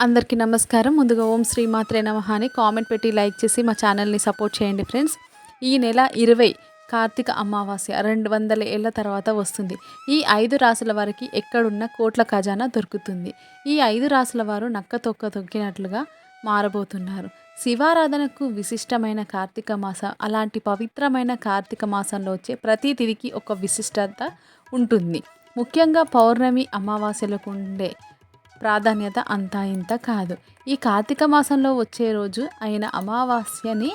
అందరికీ నమస్కారం. ముందుగా ఓం శ్రీ మాత్రే నమః అని కామెంట్ పెట్టి లైక్ చేసి మా ఛానల్ని సపోర్ట్ చేయండి ఫ్రెండ్స్. ఈ నెల ఇరవై కార్తీక అమావాస్య రెండు వందల ఏళ్ళ తర్వాత వస్తుంది. ఈ ఐదు రాసుల వారికి ఎక్కడున్న కోట్ల ఖజానా దొరుకుతుంది. ఈ ఐదు రాసుల వారు నక్క తొక్క తొక్కినట్లుగా మారబోతున్నారు. శివారాధనకు విశిష్టమైన కార్తీక మాసం అలాంటి పవిత్రమైన కార్తీక మాసంలో వచ్చే ప్రతి తిథికి ఒక విశిష్టత ఉంటుంది. ముఖ్యంగా పౌర్ణమి అమావాస్యలకు ఉండే ప్రాధాన్యత అంతా ఇంత కాదు. ఈ కార్తీక మాసంలో వచ్చే రోజు అయిన అమావాస్యని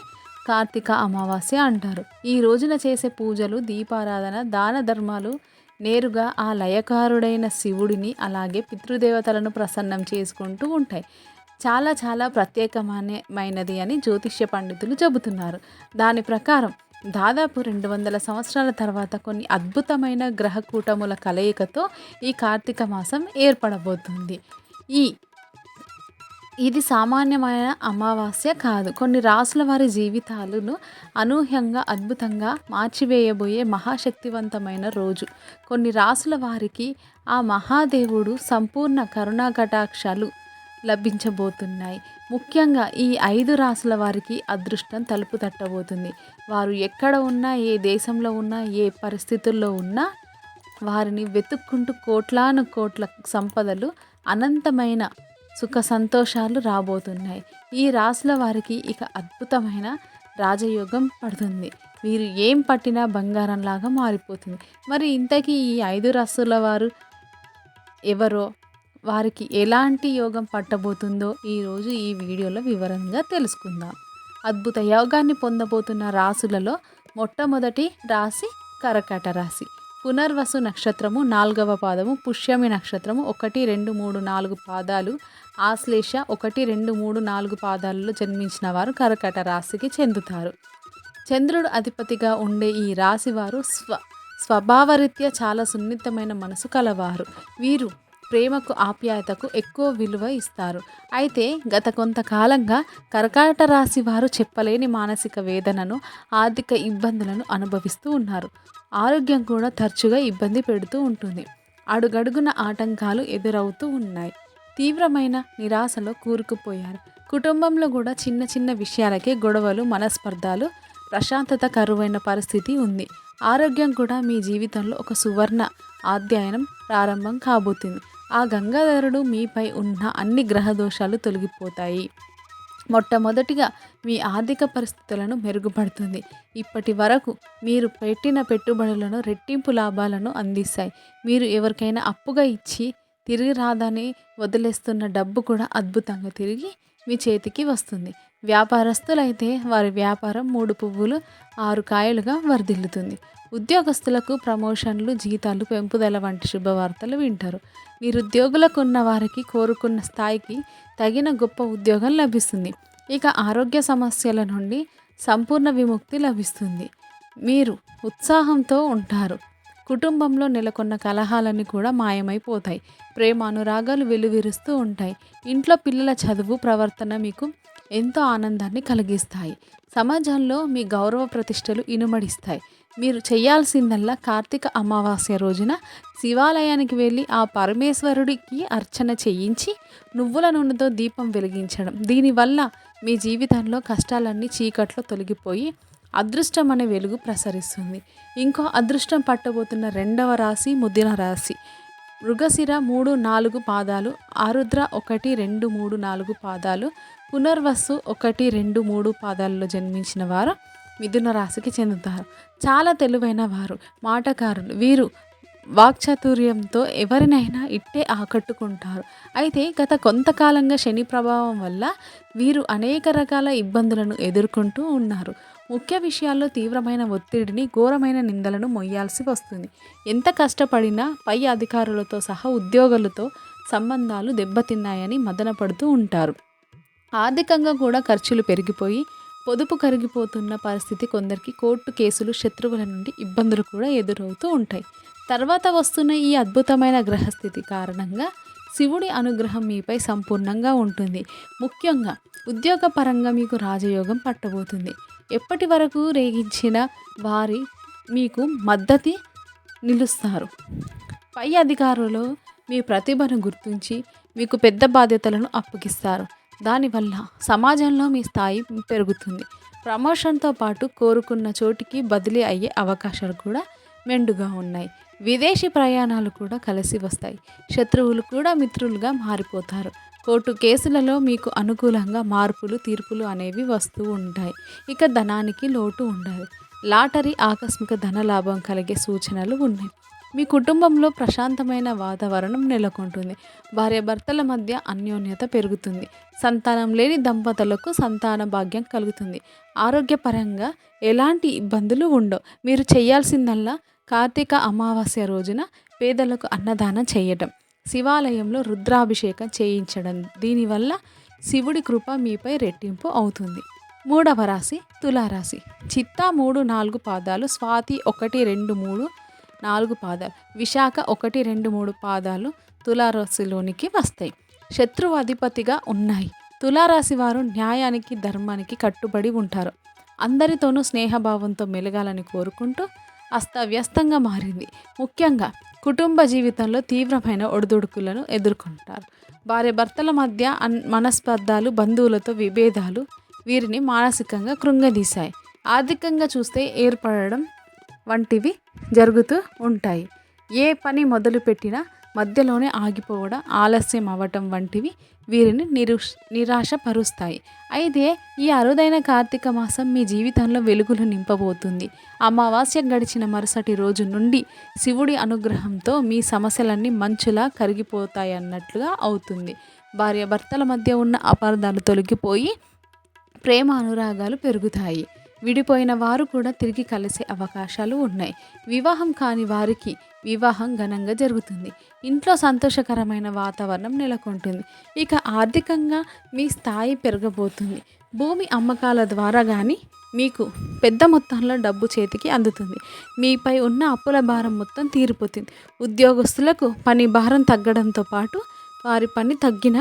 కార్తీక అమావాస్య అంటారు. ఈ రోజున చేసే పూజలు దీపారాధన దాన ధర్మాలు నేరుగా ఆ లయకారుడైన శివుడిని అలాగే పితృదేవతలను ప్రసన్నం చేసుకుంటూ ఉంటాయి. చాలా చాలా ప్రత్యేకమైనది అని జ్యోతిష్య పండితులు చెబుతున్నారు. దాని ప్రకారం దాదాపు రెండు వందల సంవత్సరాల తర్వాత కొన్ని అద్భుతమైన గ్రహ కూటముల కలయికతో ఈ కార్తీక మాసం ఏర్పడబోతుంది. ఈ ఇది సామాన్యమైన అమావాస్య కాదు. కొన్ని రాసుల వారి జీవితాలను అనూహ్యంగా అద్భుతంగా మార్చివేయబోయే మహాశక్తివంతమైన రోజు. కొన్ని రాసుల వారికి ఆ మహాదేవుడు సంపూర్ణ కరుణాకటాక్షాలు లభించబోతున్నాయి. ముఖ్యంగా ఈ ఐదు రాసుల వారికి అదృష్టం తలుపు తట్టబోతుంది. వారు ఎక్కడ ఉన్నా ఏ దేశంలో ఉన్నా ఏ పరిస్థితుల్లో ఉన్నా వారిని వెతుక్కుంటూ కోట్లాను కోట్ల సంపదలు అనంతమైన సుఖ సంతోషాలు రాబోతున్నాయి. ఈ రాసుల వారికి ఇక అద్భుతమైన రాజయోగం పడుతుంది. వీరు ఏం పట్టినా బంగారంలాగా మారిపోతుంది. మరి ఇంతకీ ఈ ఐదు రాసుల వారు ఎవరో వారికి ఎలాంటి యోగం పట్టబోతుందో ఈరోజు ఈ వీడియోలో వివరంగా తెలుసుకుందాం. అద్భుత యోగాన్ని పొందబోతున్న రాసులలో మొట్టమొదటి రాశి కరకట రాశి. పునర్వసు నక్షత్రము నాలుగవ పాదము పుష్యమి నక్షత్రము ఒకటి రెండు మూడు నాలుగు పాదాలు ఆశ్లేష ఒకటి రెండు మూడు నాలుగు పాదాలలో జన్మించిన వారు కరకట రాశికి చెందుతారు. చంద్రుడు అధిపతిగా ఉండే ఈ రాశి వారు స్వ స్వభావరీత్యా చాలా సున్నితమైన మనసు కలవారు. వీరు ప్రేమకు ఆప్యాయతకు ఎక్కువ విలువ ఇస్తారు. అయితే గత కొంతకాలంగా కర్కాట రాశి వారు చెప్పలేని మానసిక వేదనను ఆర్థిక ఇబ్బందులను అనుభవిస్తూ ఉన్నారు. ఆరోగ్యం కూడా తరచుగా ఇబ్బంది పెడుతూ ఉంటుంది. అడుగడుగున ఆటంకాలు ఎదురవుతూ ఉన్నాయి. తీవ్రమైన నిరాశలో కూరుకుపోయారు. కుటుంబంలో కూడా చిన్న చిన్న విషయాలకే గొడవలు మనస్పర్ధాలు ప్రశాంతత కరువైన పరిస్థితి ఉంది. ఆరోగ్యం కూడా మీ జీవితంలో ఒక సువర్ణ అధ్యయనం ప్రారంభం కాబోతుంది. ఆ గంగాధరుడు మీపై ఉన్న అన్ని గ్రహ దోషాలు తొలగిపోతాయి. మొట్టమొదటిగా మీ ఆర్థిక పరిస్థితులను మెరుగుపడుతుంది. ఇప్పటి వరకు మీరు పెట్టిన పెట్టుబడులను రెట్టింపు లాభాలను అందిస్తాయి. మీరు ఎవరికైనా అప్పుగా ఇచ్చి తిరిగి రాదని వదిలేస్తున్న డబ్బు కూడా అద్భుతంగా తిరిగి మీ చేతికి వస్తుంది. వ్యాపారస్తులైతే వారి వ్యాపారం మూడు పువ్వులు ఆరు కాయలుగా వర్ధిల్లుతుంది. ఉద్యోగస్తులకు ప్రమోషన్లు జీతాలు పెంపుదల వంటి శుభవార్తలు వింటారు. నిరుద్యోగులకు ఉన్న వారికి కోరుకున్న స్థాయికి తగిన గొప్ప ఉద్యోగం లభిస్తుంది. ఇక ఆరోగ్య సమస్యల నుండి సంపూర్ణ విముక్తి లభిస్తుంది. మీరు ఉత్సాహంతో ఉంటారు. కుటుంబంలో నెలకొన్న కలహాలన్నీ కూడా మాయమైపోతాయి. ప్రేమ అనురాగాలు వెలువిరుస్తూ ఉంటాయి. ఇంట్లో పిల్లల చదువు ప్రవర్తన మీకు ఎంతో ఆనందాన్ని కలిగిస్తాయి. సమాజంలో మీ గౌరవ ప్రతిష్టలు ఇనుమడిస్తాయి. మీరు చేయాల్సిందల్లా కార్తీక అమావాస్య రోజున శివాలయానికి వెళ్ళి ఆ పరమేశ్వరుడికి అర్చన చేయించి నువ్వుల నూనెతో దీపం వెలిగించడం. దీనివల్ల మీ జీవితంలో కష్టాలన్నీ చీకట్లో తొలగిపోయి అదృష్టం అనే వెలుగు ప్రసరిస్తుంది. ఇంకో అదృష్టం పట్టబోతున్న రెండవ రాశి ముదిన రాశి. మృగశిర మూడు నాలుగు పాదాలు ఆరుద్ర ఒకటి రెండు మూడు నాలుగు పాదాలు పునర్వస్సు ఒకటి రెండు మూడు పాదాలలో జన్మించిన వారు మిథున రాశికి చెందుతారు. చాలా తెలివైన వారు మాటకారులు. వీరు వాక్చాతుర్యంతో ఎవరినైనా ఇట్టే ఆకట్టుకుంటారు. అయితే గత కొంతకాలంగా శని ప్రభావం వల్ల వీరు అనేక రకాల ఇబ్బందులను ఎదుర్కొంటూ ఉన్నారు. ముఖ్య విషయాల్లో తీవ్రమైన ఒత్తిడిని ఘోరమైన నిందలను మొయ్యాల్సి వస్తుంది. ఎంత కష్టపడినా పై అధికారులతో సహా ఉద్యోగులతో సంబంధాలు దెబ్బతిన్నాయని మదనపడుతూ ఉంటారు. ఆర్థికంగా కూడా ఖర్చులు పెరిగిపోయి పొదుపు కరిగిపోతున్న పరిస్థితి కొందరికి కోర్టు కేసులు శత్రువుల నుండి ఇబ్బందులు కూడా ఎదురవుతూ ఉంటాయి. తర్వాత వస్తున్న ఈ అద్భుతమైన గ్రహస్థితి కారణంగా శివుడి అనుగ్రహం మీపై సంపూర్ణంగా ఉంటుంది. ముఖ్యంగా ఉద్యోగపరంగా మీకు రాజయోగం పట్టబోతుంది. ఎప్పటి వరకు రేగించిన వారి మీకు మద్దతి నిలుస్తారు. పై అధికారులు మీ ప్రతిభను గుర్తించి మీకు పెద్ద బాధ్యతలను అప్పగిస్తారు. దానివల్ల సమాజంలో మీ స్థాయి పెరుగుతుంది. ప్రమోషన్తో పాటు కోరుకున్న చోటికి బదిలీ అయ్యే అవకాశాలు కూడా మెండుగా ఉన్నాయి. విదేశీ ప్రయాణాలు కూడా కలిసి వస్తాయి. శత్రువులు కూడా మిత్రులుగా మారిపోతారు. కోర్టు కేసులలో మీకు అనుకూలంగా మార్పులు తీర్పులు అనేవి వస్తూ ఉంటాయి. ఇక ధనానికి లోటు ఉండదు. లాటరీ ఆకస్మిక ధన లాభం కలిగే సూచనలు ఉన్నాయి. మీ కుటుంబంలో ప్రశాంతమైన వాతావరణం నెలకొంటుంది. భార్యాభర్తల మధ్య అన్యోన్యత పెరుగుతుంది. సంతానం లేని దంపతులకు సంతాన భాగ్యం కలుగుతుంది. ఆరోగ్యపరంగా ఎలాంటి ఇబ్బందులు ఉండవు. మీరు చేయాల్సిందల్లా కార్తీక అమావాస్య రోజున పేదలకు అన్నదానం చేయటం. శివాలయంలో రుద్రాభిషేకం చేయించడం. దీనివల్ల శివుడి కృప మీపై రెట్టింపు అవుతుంది. మూడవ రాశి తులారాశి. చిత్తా మూడు నాలుగు పాదాలు స్వాతి ఒకటి రెండు మూడు నాలుగు పాదాలు. విశాఖ ఒకటి రెండు మూడు పాదాలు తులారాశిలోనికి వస్తాయి. శత్రువు అధిపతిగా ఉన్నాయి. తులారాశి వారు న్యాయానికి ధర్మానికి కట్టుబడి ఉంటారు. అందరితోనూ స్నేహభావంతో మెలగాలని కోరుకుంటూ అస్తవ్యస్తంగా మారింది. ముఖ్యంగా కుటుంబ జీవితంలో తీవ్రమైన ఒడిదుడుకులను ఎదుర్కొంటారు. భార్య భర్తల మధ్య అన్ మనస్పర్ధాలు బంధువులతో విభేదాలు వీరిని మానసికంగా కృంగదీశాయి. ఆర్థికంగా చూస్తే ఏర్పడడం వంటివి జరుగుతూ ఉంటాయి. ఏ పని మొదలుపెట్టినా మధ్యలోనే ఆగిపోవడం ఆలస్యం అవ్వటం వంటివి వీరిని నిరుష్ నిరాశపరుస్తాయి. అయితే ఈ అరుదైన కార్తీక మాసం మీ జీవితంలో వెలుగులు నింపబోతుంది. అమావాస్య గడిచిన మరుసటి రోజు నుండి శివుడి అనుగ్రహంతో మీ సమస్యలన్నీ మంచులా కరిగిపోతాయి అన్నట్లుగా అవుతుంది. భార్యాభర్తల మధ్య ఉన్న అపార్థాలు తొలగిపోయి ప్రేమ అనురాగాలు పెరుగుతాయి. విడిపోయిన వారు కూడా తిరిగి కలిసే అవకాశాలు ఉన్నాయి. వివాహం కాని వారికి వివాహం ఘనంగా జరుగుతుంది. ఇంట్లో సంతోషకరమైన వాతావరణం నెలకొంటుంది. ఇక ఆర్థికంగా మీ స్థాయి పెరగబోతుంది. భూమి అమ్మకాల ద్వారా కానీ మీకు పెద్ద మొత్తంలో డబ్బు చేతికి అందుతుంది. మీపై ఉన్న అప్పుల భారం మొత్తం తీరిపోతుంది. ఉద్యోగస్తులకు పని భారం తగ్గడంతో పాటు వారి పని తగ్గిన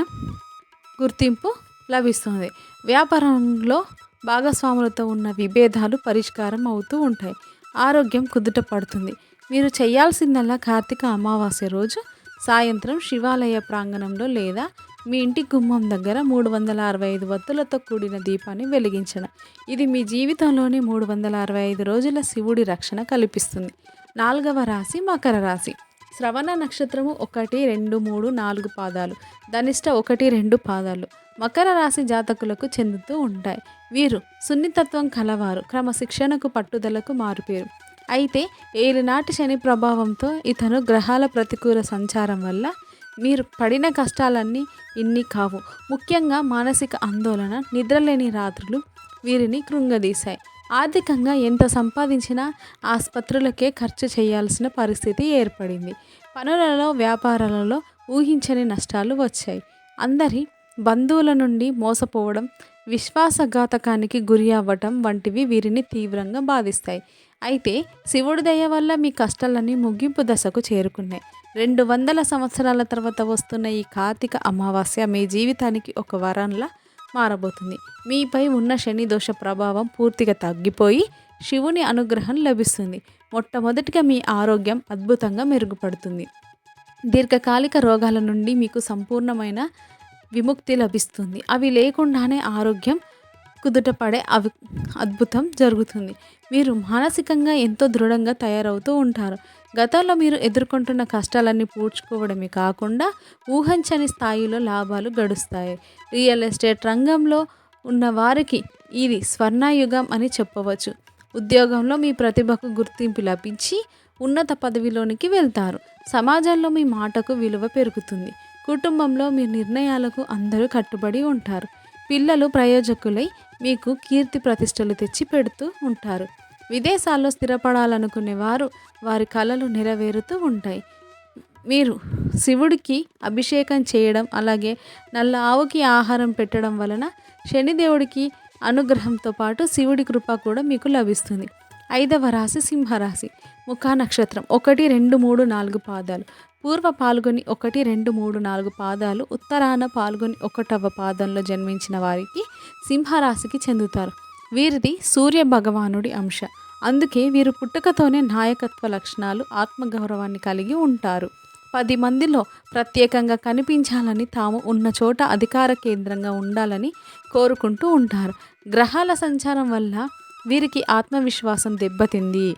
గుర్తింపు లభిస్తుంది. వ్యాపారంలో భాగస్వాములతో ఉన్న విభేదాలు పరిష్కారం అవుతూ ఉంటాయి. ఆరోగ్యం కుదుట పడుతుంది. మీరు చేయాల్సిందల్లా కార్తీక అమావాస్య రోజు సాయంత్రం శివాలయ ప్రాంగణంలో లేదా మీ ఇంటి గుమ్మం దగ్గర మూడు వందల అరవై ఐదు వత్తులతో కూడిన దీపాన్ని వెలిగించడం. ఇది మీ జీవితంలోని మూడు వందల అరవై ఐదు రోజుల శివుడి రక్షణ కల్పిస్తుంది. నాలుగవ రాశి మకర రాశి. శ్రవణ నక్షత్రము ఒకటి రెండు మూడు నాలుగు పాదాలు. ధనిష్ట ఒకటి రెండు పాదాలు. మకర రాశి జాతకులకు చెందుతూ ఉంటాయి. వీరు సున్నితత్వం కలవారు క్రమశిక్షణకు పట్టుదలకు మారుపేరు. అయితే ఏలినాటి శని ప్రభావంతో ఇతను గ్రహాల ప్రతికూల సంచారం వల్ల మీరు పడిన కష్టాలన్నీ ఇన్ని కావు. ముఖ్యంగా మానసిక ఆందోళన నిద్రలేని రాత్రులు వీరిని కృంగదీశాయి. ఆర్థికంగా ఎంత సంపాదించినా ఆసుపత్రులకే ఖర్చు చేయాల్సిన పరిస్థితి ఏర్పడింది. పనులలో వ్యాపారాలలో ఊహించని నష్టాలు వచ్చాయి. అందరి బంధువుల నుండి మోసపోవడం విశ్వాసఘాతకానికి గురి అవ్వటం వంటివి వీరిని తీవ్రంగా బాధిస్తాయి. అయితే శివుడి దయ వల్ల మీ కష్టాలన్నీ ముగింపు దశకు చేరుకున్నాయి. రెండు వందల సంవత్సరాల తర్వాత వస్తున్న ఈ కార్తీక అమావాస్య మీ జీవితానికి ఒక వరంలా మారబోతుంది. మీపై ఉన్న శని దోష ప్రభావం పూర్తిగా తగ్గిపోయి శివుని అనుగ్రహం లభిస్తుంది. మొట్టమొదటిగా మీ ఆరోగ్యం అద్భుతంగా మెరుగుపడుతుంది. దీర్ఘకాలిక రోగాల నుండి మీకు సంపూర్ణమైన విముక్తి లభిస్తుంది. అవి లేకుండానే ఆరోగ్యం కుదుటపడే అవి అద్భుతం జరుగుతుంది. మీరు మానసికంగా ఎంతో దృఢంగా తయారవుతూ ఉంటారు. గతంలో మీరు ఎదుర్కొంటున్న కష్టాలన్నీ పూడ్చుకోవడమే కాకుండా ఊహించని స్థాయిలో లాభాలు గడుస్తాయి. రియల్ ఎస్టేట్ రంగంలో ఉన్న వారికి ఇది స్వర్ణయుగం అని చెప్పవచ్చు. ఉద్యోగంలో మీ ప్రతిభకు గుర్తింపు లభించి ఉన్నత పదవిలోనికి వెళ్తారు. సమాజంలో మీ మాటకు విలువ పెరుగుతుంది. కుటుంబంలో మీ నిర్ణయాలకు అందరూ కట్టుబడి ఉంటారు. పిల్లలు ప్రయోజకులై మీకు కీర్తి ప్రతిష్టలు తెచ్చి పెడుతూ ఉంటారు. విదేశాల్లో స్థిరపడాలనుకునే వారు వారి కళలు నెరవేరుతూ ఉంటాయి. మీరు శివుడికి అభిషేకం చేయడం అలాగే నల్ల ఆవుకి ఆహారం పెట్టడం వలన శనిదేవుడికి అనుగ్రహంతో పాటు శివుడి కృప కూడా మీకు లభిస్తుంది. ఐదవ రాశి సింహరాశి. ముఖా నక్షత్రం. ఒకటి రెండు మూడు నాలుగు పాదాలు. పూర్వ పాల్గొని ఒకటి రెండు మూడు నాలుగు పాదాలు ఉత్తరాన పాల్గొని ఒకటవ పాదంలో జన్మించిన వారికి సింహరాశికి చెందుతారు. వీరిది సూర్య భగవానుడి అంశ. అందుకే వీరు పుట్టుకతోనే నాయకత్వ లక్షణాలు ఆత్మగౌరవాన్ని కలిగి ఉంటారు. పది మందిలో ప్రత్యేకంగా కనిపించాలని తాము ఉన్న చోట అధికార కేంద్రంగా ఉండాలని కోరుకుంటూ ఉంటారు. గ్రహాల సంచారం వల్ల వీరికి ఆత్మవిశ్వాసం దెబ్బతింది.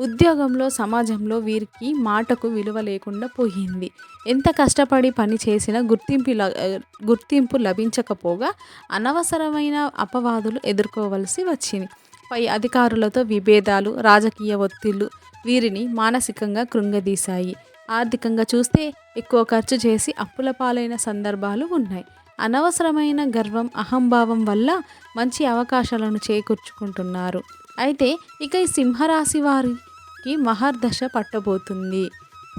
ఉద్యోగంలో సమాజంలో వీరికి మాటకు విలువ లేకుండా పోయింది. ఎంత కష్టపడి పని చేసినా గుర్తింపు ల- గుర్తింపు లభించకపోగా అనవసరమైన అపవాదులు ఎదుర్కోవలసి వచ్చింది. పై అధికారులతో విభేదాలు రాజకీయ ఒత్తిళ్ళు వీరిని మానసికంగా కృంగదీశాయి. ఆర్థికంగా చూస్తే ఎక్కువ ఖర్చు చేసి అప్పుల పాలైన సందర్భాలు ఉన్నాయి. అనవసరమైన గర్వం అహంభావం వల్ల మంచి అవకాశాలను చేకూర్చుకుంటున్నారు. అయితే ఇక ఈ సింహరాశి వారికి మహర్దశ పట్టబోతుంది.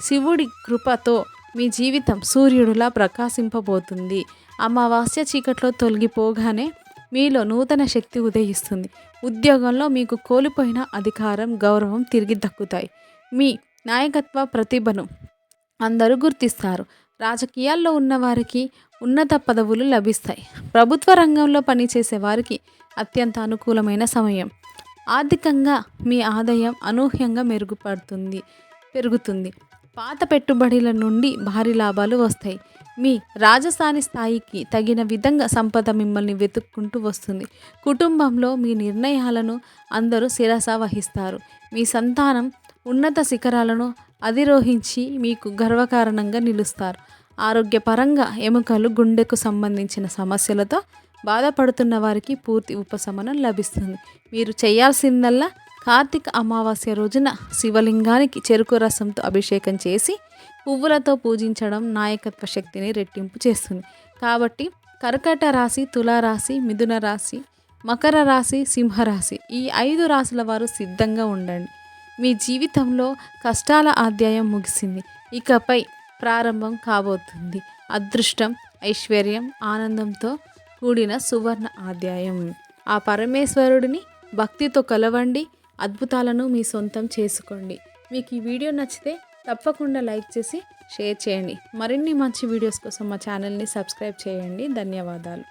శివుడి కృపతో మీ జీవితం సూర్యుడిలా ప్రకాశింపబోతుంది. అమావాస్య చీకట్లో తొలగిపోగానే మీలో నూతన శక్తి ఉదయిస్తుంది. ఉద్యోగంలో మీకు కోల్పోయిన అధికారం గౌరవం తిరిగి దక్కుతాయి. మీ నాయకత్వ ప్రతిభను అందరూ గుర్తిస్తారు. రాజకీయాల్లో ఉన్నవారికి ఉన్నత పదవులు లభిస్తాయి. ప్రభుత్వ రంగంలో పనిచేసే వారికి అత్యంత అనుకూలమైన సమయం. ఆర్థికంగా మీ ఆదాయం అనూహ్యంగా మెరుగుపడుతుంది పెరుగుతుంది. పాత పెట్టుబడుల నుండి భారీ లాభాలు వస్తాయి. మీ రాజస్థాని స్థాయికి తగిన విధంగా సంపద మిమ్మల్ని వెతుక్కుంటూ వస్తుంది. కుటుంబంలో మీ నిర్ణయాలను అందరూ శిరస వహిస్తారు. మీ సంతానం ఉన్నత శిఖరాలను అధిరోహించి మీకు గర్వకారణంగా నిలుస్తారు. ఆరోగ్యపరంగా ఎముకలు గుండెకు సంబంధించిన సమస్యలతో బాధపడుతున్న వారికి పూర్తి ఉపశమనం లభిస్తుంది. మీరు చేయాల్సిందల్లా కార్తీక అమావాస్య రోజున శివలింగానికి చెరుకు రసంతో అభిషేకం చేసి పువ్వులతో పూజించడం నాయకత్వ శక్తిని రెట్టింపు చేస్తుంది. కాబట్టి కర్కట రాశి తులారాశి మిథున రాశి మకర రాశి సింహరాశి ఈ ఐదు రాశుల వారు సిద్ధంగా ఉండండి. మీ జీవితంలో కష్టాల అధ్యాయం ముగిసింది. ఇకపై ప్రారంభం కాబోతుంది. అదృష్టం ఐశ్వర్యం ఆనందంతో కూడిన సువర్ణ ఆధ్యాయం. ఆ పరమేశ్వరుడిని భక్తితో కలవండి అద్భుతాలను మీ సొంతం చేసుకోండి. మీకు ఈ వీడియో నచ్చితే తప్పకుండా లైక్ చేసి షేర్ చేయండి. మరిన్ని మంచి వీడియోస్ కోసం మా ఛానల్ని సబ్స్క్రైబ్ చేయండి. ధన్యవాదాలు.